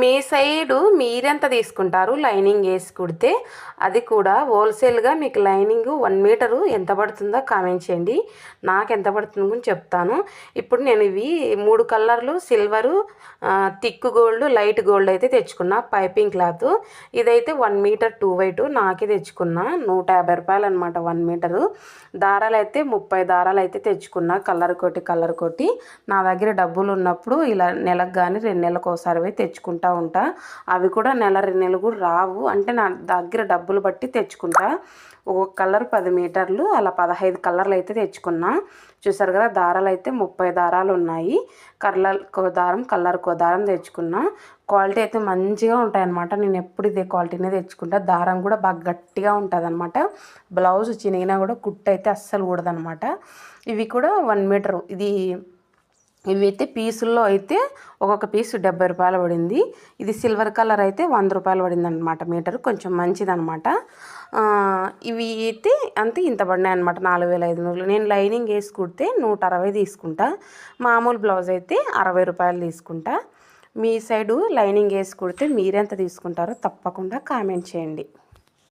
మీ side మీరెంత తీసుకుంటారు? Lining వేసి కుడితే అది కూడా హోల్సేల్గా మీకు లైనింగ్ వన్ మీటరు ఎంత పడుతుందో కామెంట్ చేయండి. నాకు ఎంత పడుతుందో కూడా చెప్తాను. ఇప్పుడు నేను ఇవి మూడు కలర్లు silver thick gold light gold అయితే తెచ్చుకున్నా. Piping cloth. ఇదైతే one metre two by two నాకే తెచ్చుకున్నా. నూట యాభై రూపాయలు అనమాట వన్ మీటరు. దారాలు అయితే ముప్పై దారాలు అయితే తెచ్చుకున్నా. కలర్ కొట్టి కలర్ కొట్టి. నా దగ్గర డబ్బులు ఉన్నప్పుడు ఇలా నెలకు కానీ రెండు నెలలకు ఒకసారి తెచ్చుకుంటాను తెచ్చుకుంటా ఉంటా. అవి కూడా నెల రెండు నెలలు కూడా రావు. అంటే నా దగ్గర డబ్బులు బట్టి తెచ్చుకుంటా. ఒక్కొక్క కలర్ పది మీటర్లు అలా పదహైదు కలర్లు అయితే తెచ్చుకున్నా. చూసారు కదా దారాలు అయితే ముప్పై దారాలు ఉన్నాయి. కలర్ కో దారం కలర్ కో దారం తెచ్చుకున్నా. క్వాలిటీ అయితే మంచిగా ఉంటాయన్నమాట. నేను ఎప్పుడు ఇదే క్వాలిటీనే తెచ్చుకుంటా. దారం కూడా బాగా గట్టిగా ఉంటుంది అనమాట బ్లౌజ్ చినిగినా కూడా కుట్టు అయితే అస్సలు కూడదనమాట ఇవి కూడా వన్ మీటరు. ఇది ఇవి అయితే పీసుల్లో అయితే ఒక్కొక్క పీసు డెబ్బై రూపాయలు పడింది. ఇది సిల్వర్ కలర్ అయితే వంద రూపాయలు పడింది అనమాట మీటర్. కొంచెం మంచిదనమాట ఇవి అయితే అంతే ఇంత పడినాయి అనమాట నాలుగు వేల ఐదు వందలు నేను లైనింగ్ వేసి కుడితే నూట అరవై తీసుకుంటా. మామూలు బ్లౌజ్ అయితే అరవై రూపాయలు తీసుకుంటా. మీ సైడు లైనింగ్ వేసి కుడితే మీరెంత తీసుకుంటారో తప్పకుండా కామెంట్ చేయండి.